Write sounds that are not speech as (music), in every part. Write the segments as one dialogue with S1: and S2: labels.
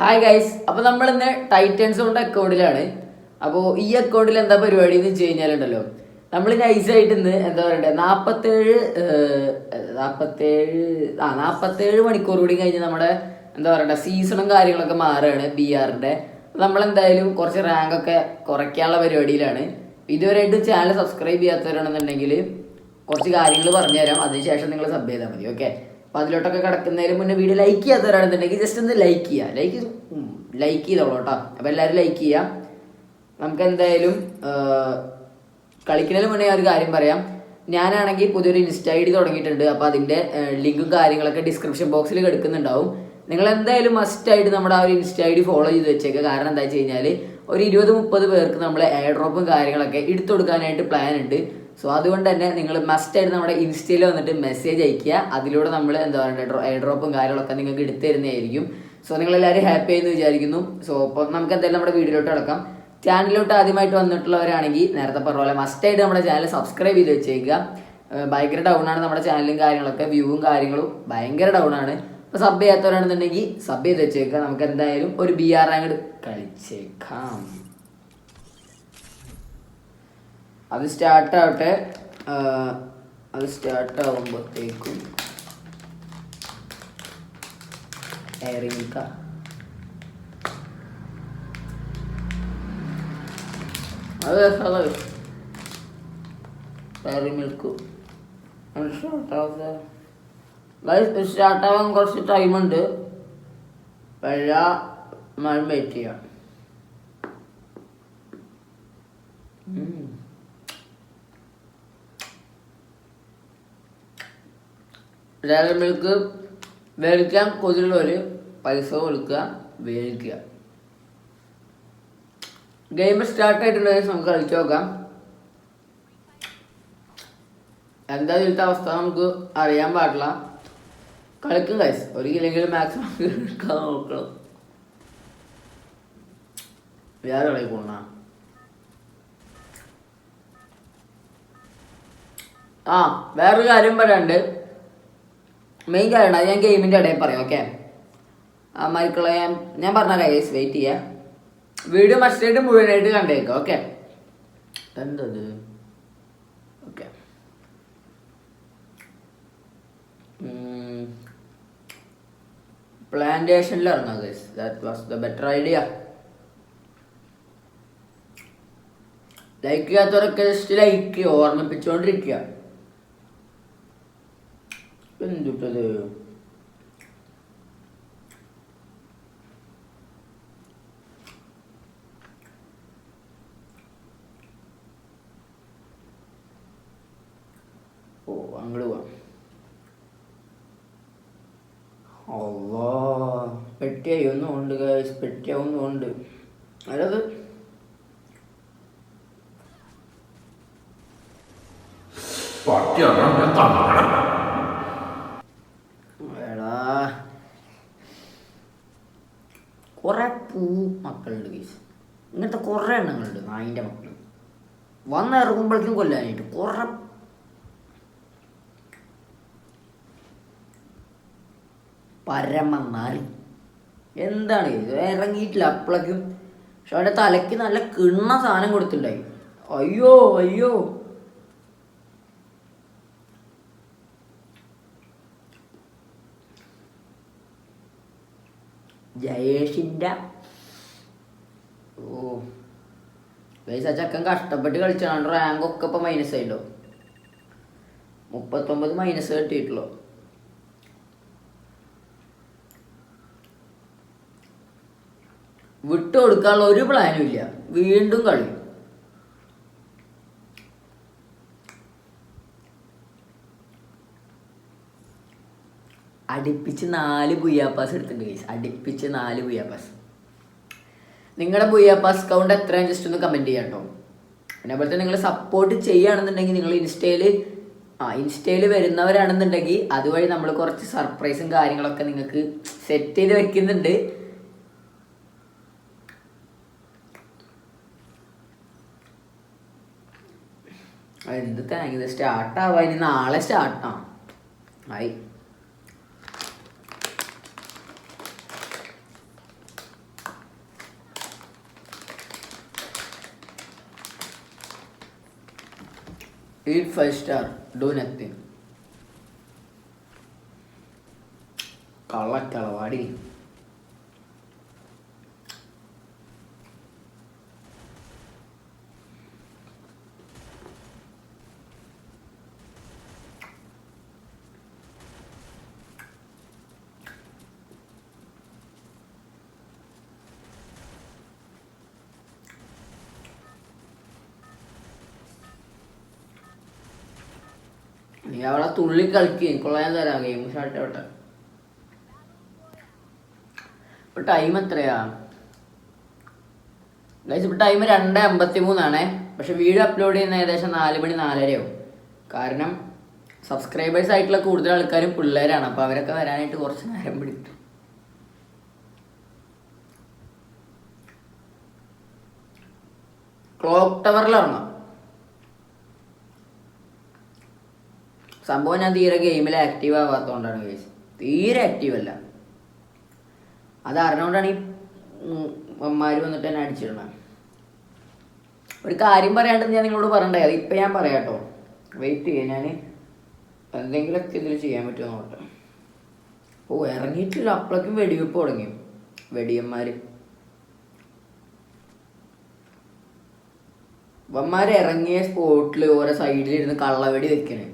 S1: Hi guys അപ്പൊ നമ്മൾ ഇന്ന് ടൈറ്റൻസ് കൊണ്ട് അക്കൗണ്ടിലാണ് അപ്പോൾ ഈ അക്കൗണ്ടിൽ എന്താ പരിപാടി എന്ന് വെച്ച് കഴിഞ്ഞാലുണ്ടല്ലോ നമ്മൾ നൈസായിട്ട് ഇന്ന് എന്താ പറയണ്ടേ നാപ്പത്തേഴ് നാപ്പത്തേഴ് ആ നാപ്പത്തേഴ് മണിക്കൂർ കൂടി കഴിഞ്ഞ് നമ്മുടെ എന്താ പറയണ്ടേ സീസണും കാര്യങ്ങളൊക്കെ മാറുകയാണ് ബി ആറിന്റെ നമ്മൾ എന്തായാലും കുറച്ച് റാങ്ക് ഒക്കെ കുറയ്ക്കാനുള്ള പരിപാടിയിലാണ്. ഇതുവരെയായിട്ട് ചാനൽ സബ്സ്ക്രൈബ് ചെയ്യാത്തവരാണെന്നുണ്ടെങ്കിൽ കുറച്ച് കാര്യങ്ങൾ പറഞ്ഞുതരാം. അതിനുശേഷം നിങ്ങൾ സബ് ചെയ്താൽ മതി ഓക്കെ അപ്പൊ അതിലോട്ടൊക്കെ കിടക്കുന്നതിന് മുന്നേ വീഡിയോ ലൈക്ക് ചെയ്യാത്തവരാണെന്നുണ്ടെങ്കിൽ ജസ്റ്റ് ഒന്ന് ലൈക്ക് ചെയ്യുക ലൈക്ക് ലൈക്ക് ചെയ്തോളൂ കേട്ടോ. അപ്പൊ എല്ലാവരും ലൈക്ക് ചെയ്യാം. നമുക്ക് എന്തായാലും കളിക്കുന്നതിന് മുന്നേ ഒരു കാര്യം പറയാം. ഞാനാണെങ്കിൽ പുതിയൊരു ഇൻസ്റ്റ ഐ ഡി തുടങ്ങിയിട്ടുണ്ട് അപ്പോൾ അതിന്റെ ലിങ്കും കാര്യങ്ങളൊക്കെ ഡിസ്ക്രിപ്ഷൻ ബോക്സിൽ കിടക്കുന്നുണ്ടാവും. നിങ്ങൾ എന്തായാലും മസ്റ്റ് ആയിട്ട് നമ്മുടെ ആ ഒരു ഇൻസ്റ്റ ഐ ഡി ഫോളോ ചെയ്ത് വെച്ചേക്കുക കാരണം എന്താ വെച്ച് കഴിഞ്ഞാൽ ഒരു ഇരുപത് മുപ്പത് പേർക്ക് നമ്മൾ എയർ ഡ്രോപ്പും കാര്യങ്ങളൊക്കെ എടുത്തു കൊടുക്കാനായിട്ട് പ്ലാൻ ഉണ്ട്. സോ അതുകൊണ്ട് തന്നെ നിങ്ങൾ മസ്റ്റ് ആയിട്ട് നമ്മുടെ ഇൻസ്റ്റയിൽ വന്നിട്ട് മെസ്സേജ് അയക്കുക അതിലൂടെ നമ്മൾ എന്താ പറയുക എയർ ഡ്രോപ്പും കാര്യങ്ങളൊക്കെ നിങ്ങൾക്ക് എടുത്തു തരുന്നതായിരിക്കും. സോ നിങ്ങൾ എല്ലാവരും ഹാപ്പി ആയെന്ന് വിചാരിക്കുന്നു. സോ അപ്പോൾ നമുക്ക് എന്തായാലും നമ്മുടെ വീഡിയോയിലോട്ട് കിടക്കാം. ചാനലിലോട്ട് ആദ്യമായിട്ട് വന്നിട്ടുള്ളവരാണെങ്കിൽ നേരത്തെ പറഞ്ഞ പോലെ മസ്റ്റ് ആയിട്ട് നമ്മുടെ ചാനൽ സബ്സ്ക്രൈബ് ചെയ്ത് വെച്ചേക്കുക. ഭയങ്കര ഡൗൺ ആണ് നമ്മുടെ ചാനലും കാര്യങ്ങളൊക്കെ വ്യൂവും കാര്യങ്ങളും ഭയങ്കര ഡൗൺ ആണ്. അപ്പോൾ സബ് ചെയ്യാത്തവരാണെന്നുണ്ടെങ്കിൽ സബ് ചെയ്ത് വെച്ചേക്കുക. നമുക്ക് എന്തായാലും ഒരു ബി ആർ അങ്ങോട്ട് കളിച്ചേക്കാം. അത് സ്റ്റാർട്ടാവട്ടെ അത് സ്റ്റാർട്ടാവുമ്പോഴത്തേക്കും സ്റ്റാർട്ടാവാൻ കുറച്ച് ടൈമുണ്ട് വെള്ള മഴ വെയിറ്റ് ചെയ്യാം. ഡയറി മിൽക്ക് മേടിക്കാൻ കൊതിലുള്ളവര് പൈസ കൊടുക്കുക മേടിക്കുക ഗെയിം സ്റ്റാർട്ട് ആയിട്ടുണ്ടെങ്കിൽ നമുക്ക് കളിച്ചു നോക്കാം. എന്താ ഇതിലത്തെ അവസ്ഥ നമുക്ക് അറിയാൻ പാടില്ല. കളിക്കും കൈസ് ഒരിക്കലെങ്കിലും മാക്സിമം എടുക്കാൻ നോക്കണം. വേറെ കളി പോണ ആ വേറൊരു കാര്യം പറയാണ്ട് മെയിൻ കാര്യം അത് ഞാൻ ഗെയിമിന്റെ ഇടയിൽ പറയാം ഓക്കെ ആ മരിക്കളെ ഞാൻ ഞാൻ പറഞ്ഞ കൈസ് വെയിറ്റ് ചെയ്യാം. വീഡിയോ മസ്റ്റായിട്ട് മുഴുവനായിട്ട് കണ്ടേക്കാം ഓക്കെ എന്തത് ഓക്കെ പ്ലാന്റേഷനിൽ ഇറങ്ങാം guys that was the better idea like ചെയ്യാത്തവരൊക്കെ just like ഓർമ്മിപ്പിച്ചുകൊണ്ടിരിക്കുക എന്തുട്ടത്? ഓ അങ്ങോട്ട് പോവാം അള്ളാ പെട്ടിയായി. ഒന്നും ഉണ്ട് ഗൈസ് പെട്ടിയ ഒന്നും ഉണ്ട് അല്ലത്
S2: പട്ടിയാണ് ഞാൻ തന്നണം
S1: എടാ കുറെ പൂ മക്കളുണ്ട് കേസ് ഇങ്ങനത്തെ കുറേ എണ്ണങ്ങളുണ്ട് നായിന്റെ മക്കൾ വന്നിറങ്ങുമ്പോഴേക്കും കൊല്ലാനായിട്ട് കുറെ പരമന്നാൽ എന്താണ് ഇറങ്ങിയിട്ടില്ല അപ്പോഴേക്കും പക്ഷെ അവന്റെ തലയ്ക്ക് നല്ല കിണ്ണ സാധനം കൊടുത്തിട്ടുണ്ടായി. അയ്യോ അയ്യോ. ജയേഷിന്റെ ഓ ഗൈസ് ആ ചക്കൻ കഷ്ടപ്പെട്ട് കളിച്ചാണ് റാങ്ക് ഒക്കെ ഇപ്പൊ മൈനസ് ആയിട്ടോ. മുപ്പത്തൊമ്പത് മൈനസ് കിട്ടിയിട്ടുള്ളൂ. വിട്ടു കൊടുക്കാനുള്ള ഒരു പ്ലാനും ഇല്ല. വീണ്ടും കളി. അടുപ്പിച്ച് നാല് ബുയാപ്പാസ് എടുത്തിട്ടുണ്ട് ഗൈസ് അടുപ്പിച്ച് നാല് ബുയാപ്പാസ് നിങ്ങളുടെ ബുയാപ്പാസ് അക്കൗണ്ട് എത്രയാണ് ജസ്റ്റ് ഒന്ന് കമന്റ് ചെയ്യാം കേട്ടോ പിന്നെ അതുപോലെ തന്നെ നിങ്ങൾ സപ്പോർട്ട് ചെയ്യുകയാണെന്നുണ്ടെങ്കിൽ നിങ്ങൾ ഇൻസ്റ്റയിൽ ആ ഇൻസ്റ്റയിൽ വരുന്നവരാണെന്നുണ്ടെങ്കിൽ അതുവഴി നമ്മൾ കുറച്ച് സർപ്രൈസും കാര്യങ്ങളൊക്കെ നിങ്ങൾക്ക് സെറ്റ് ചെയ്ത് വെക്കുന്നുണ്ട്. എന്ത് താങ്ക് ഇത് സ്റ്റാർട്ട് ആവാ. ഇനി നാളെ സ്റ്റാർട്ടാ ആയി. Eat five star. Do nothing. കള്ളക്കളവാടി നീ അവിടെ തുള്ളി കളിക്കുകയും കൊള്ളാൻ തരാം. ഗെയിം ആവട്ടെ. ഇപ്പൊ ടൈം എത്രയാ? ഗൈസ് ഇപ്പൊ ടൈം രണ്ട് അമ്പത്തി മൂന്നാണേ പക്ഷെ വീഡിയോ അപ്ലോഡ് ചെയ്യുന്ന ഏകദേശം നാല് മണി നാലരയാവും കാരണം സബ്സ്ക്രൈബേഴ്സ് ആയിട്ടുള്ള കൂടുതൽ ആൾക്കാരും പിള്ളേരാണ്. അപ്പൊ അവരൊക്കെ വരാനായിട്ട് കുറച്ച് നേരം പിടിക്കും. ക്ലോക്ക് ടവറിൽ ഇറങ്ങാം സംഭവം ഞാൻ തീരെ ഗെയിമിൽ ആക്റ്റീവ് ആവാത്തതുകൊണ്ടാണ് ഗൈസ് തീരെ ആക്റ്റീവ് അല്ല. അത് അറിഞ്ഞുകൊണ്ടാണ് ഈ അമ്മമാര് വന്നിട്ട് എന്നെ അടിച്ചിടണത് ഒരു കാര്യം പറയാണ്ടെന്ന് ഞാൻ നിങ്ങളോട് പറയണ്ടേ അത് ഇപ്പം ഞാൻ പറയാട്ടോ. വെയിറ്റ് ചെയ്യാം ഞാൻ എന്തെങ്കിലുമൊക്കെ ഇതിൽ ചെയ്യാൻ പറ്റുമോ നോട്ടെ ഓ ഇറങ്ങിയിട്ടില്ല. അപ്പോഴേക്കും വെടിവെപ്പ് തുടങ്ങി. വെടിയന്മാർ ഇവന്മാര് ഇറങ്ങിയ സ്പോട്ടിൽ ഓരോ സൈഡിലിരുന്ന് കള്ളവെടി വെക്കണേ.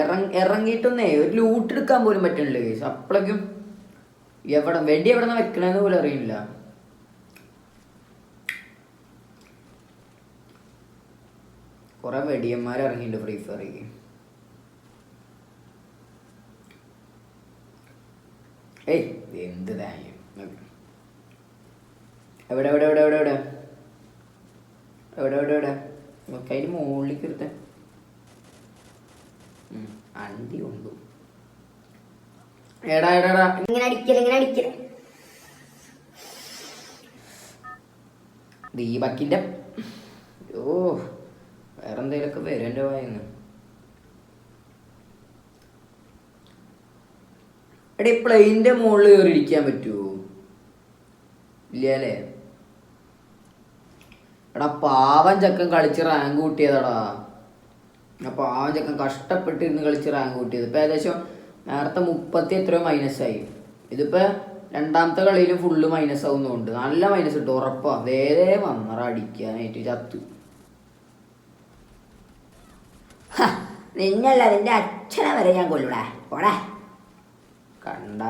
S1: ഇറങ്ങി ഇറങ്ങിയിട്ടൊന്നേ ഒരു ലൂട്ട് എടുക്കാൻ പോലും പറ്റുന്നില്ല കേസ്. അപ്പോഴേക്കും എവിടെ വെടി എവിടെ നിന്ന് വെക്കണെന്ന് പോലും അറിയില്ല. കുറെ വെടിയന്മാർ ഇറങ്ങിയിട്ടുണ്ട് ഫ്രീ ഫയറിക്ക് ഏയ് എന്ത് തേങ്ങ എവിടെ എവിടെ എവിടെ എവിടെ എവിടെ? എവിടെ എവിടെ എവിടെ? നമുക്ക് അതിന് മുകളിലേക്ക് എടുത്തേ അണ്ടി കൊണ്ടു എടാ എടാ
S2: ഇങ്ങനെ അടിക്കൽ ഇങ്ങനെ അടിക്കൽ.
S1: ദീപക്കിന്റെ ഓ വേറെ എന്തെങ്കിലുമൊക്കെ വരും എന്റെ വായന്ന്. എടേ പ്ലെയിന്റെ മുകളിൽ കയറി ഇരിക്കാൻ പറ്റുമോ ഇല്ല അല്ലേ? എടാ പാവൻ ചക്കൻ കളിച്ച് റാങ്ക് കൂട്ടിയതാടാ. ആ പാവൻ ചക്കൻ കഷ്ടപ്പെട്ടിരുന്ന് കളിച്ച് റാങ്ക് കൂട്ടിയത്. ഇപ്പൊ ഏകദേശം നേരത്തെ മുപ്പത്തി എത്രയോ മൈനസ് ആയി. ഇതിപ്പോ രണ്ടാമത്തെ കളിയിൽ ഫുള്ള് മൈനസ് ആവുന്നുണ്ട്. നല്ല മൈനസ് ഇട്ട് ഉറപ്പാ. വേറെ വന്നറ അടിക്കാനായിട്ട് ചത്തു.
S2: നിന്നല്ല നിന്റെ അച്ഛനെ വരെ ഞാൻ കൊല്ലൂടാ. പോടാ.
S1: കണ്ട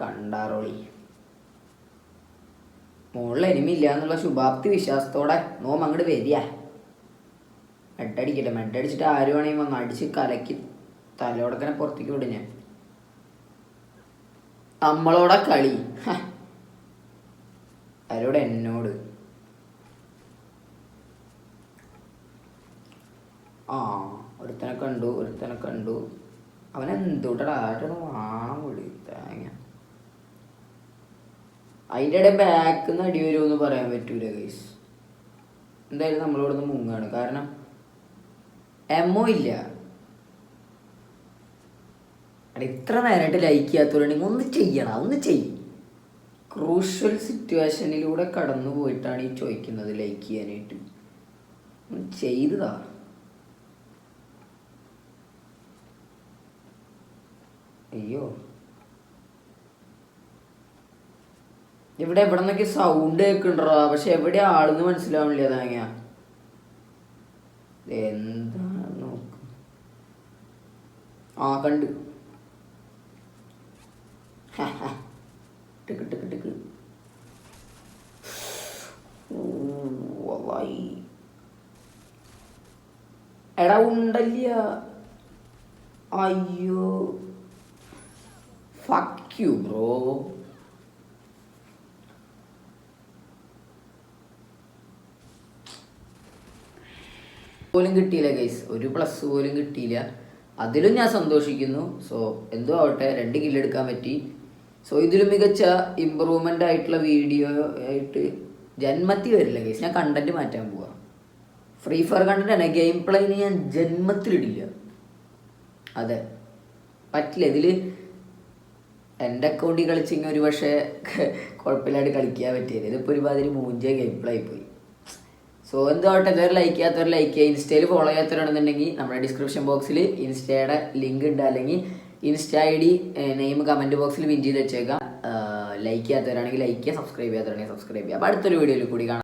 S1: കണ്ടാറോളി മുകളിൽ എനിമില്ല എന്നുള്ള ശുഭാപ്തി വിശ്വാസത്തോടെ നോം അങ്ങോട്ട് വരിക. മെഡടിക്കട്ടെ മെഡടിച്ചിട്ട് ആര് വേണമെങ്കിൽ വന്ന് അടിച്ച് കലക്കി തലോടക്കനെ പുറത്തേക്ക് വിടും ഞാൻ. നമ്മളോടെ കളി. അവരോട് എന്നോട്. ആ ഒരുത്തനെ കണ്ടു ഒരുത്തനെ കണ്ടു. അവൻ എന്തുട്ടടാ ആട്ടൊന്ന് വാണം വിളി. തേങ്ങ. അതിന്റെ ഇടയിൽ ബാക്ക് നിന്ന് അടി വരുമെന്ന് പറയാൻ പറ്റൂല ഗൈസ് എന്തായാലും നമ്മളിവിടെ നിന്ന് മുങ്ങാണ്. കാരണം എമ്മോ ഇല്ല. ഇത്ര നേരമായിട്ട് ലൈക്ക് ചെയ്യാത്തവരുണ്ടെങ്കിൽ ഒന്ന് ചെയ്യണം ഒന്ന് ചെയ്യും. ക്രൂഷ്യൽ സിറ്റുവേഷനിലൂടെ കടന്നു പോയിട്ടാണ് ഈ ചോദിക്കുന്നത് ലൈക്ക് ചെയ്യാനായിട്ട്. ചെയ്തതാ അയ്യോ. ഇവിടെ എവിടെ നിന്നൊക്കെ സൗണ്ട് കേൾക്കണ്ടോ പക്ഷെ എവിടെ ആളെന്ന് മനസ്സിലാവണില്ല താങ്ങ എന്താ നോക്ക്. ആ കണ്ട്. Tick tick tick. എടാ ഉണ്ടല്ല അയ്യോ. ഫക്ക് യു ബ്രോ പോലും കിട്ടിയില്ല ഗൈസ് ഒരു പ്ലസ് പോലും കിട്ടിയില്ല. അതിലും ഞാൻ സന്തോഷിക്കുന്നു. സോ എന്തോ ആവട്ടെ രണ്ട് കില്ല് എടുക്കാൻ പറ്റി. സോ ഇതിലും മികച്ച ഇമ്പ്രൂവ്മെന്റ് ആയിട്ടുള്ള വീഡിയോ ആയിട്ട് ജന്മത്തി വരില്ല ഗൈസ് ഞാൻ കണ്ടന്റ് മാറ്റാൻ പോവാ. ഫ്രീ ഫയർ കണ്ടന്റ് ആണ് ഗെയിം പ്ലേന് ഞാൻ ജന്മത്തിലിടില്ല അതെ. പറ്റില്ല. ഇതിൽ എന്റെ അക്കൗണ്ടിൽ കളിച്ചെങ്കിൽ ഒരു പക്ഷേ (laughs) കുഴപ്പമില്ലാണ്ട് കളിക്കാൻ പറ്റിയത് ഇതിപ്പോൾ ഒരുമാതിരി മൂഞ്ചിയ ഗെയിം പ്ലേ ആയി പോയി. സോ എന്താവട്ടെ ഇതുവരെ ലൈക്ക് ചെയ്യാത്തവർ ലൈക്ക് ചെയ്യുക. ഇൻസ്റ്റയിൽ ഫോളോ ചെയ്യാത്തവരാണെന്നുണ്ടെങ്കിൽ നമ്മുടെ ഡിസ്ക്രിപ്ഷൻ ബോക്സിൽ ഇൻസ്റ്റയുടെ ലിങ്ക് ഉണ്ട്. അല്ലെങ്കിൽ Insta I D name comment ബോക്സിൽ വിൻ ചെയ്ത് വെച്ചേക്കാം. ലൈക്ക് ചെയ്യാത്തവരാണെങ്കിൽ ലൈക്ക് ചെയ്യുക സബ്സ്ക്രൈബ് ചെയ്യാത്തവരാണെങ്കിൽ സബ്സ്ക്രൈബ് ചെയ്യുക. അപ്പോൾ അടുത്തൊരു വീഡിയോയിൽ കൂടി കാണാം.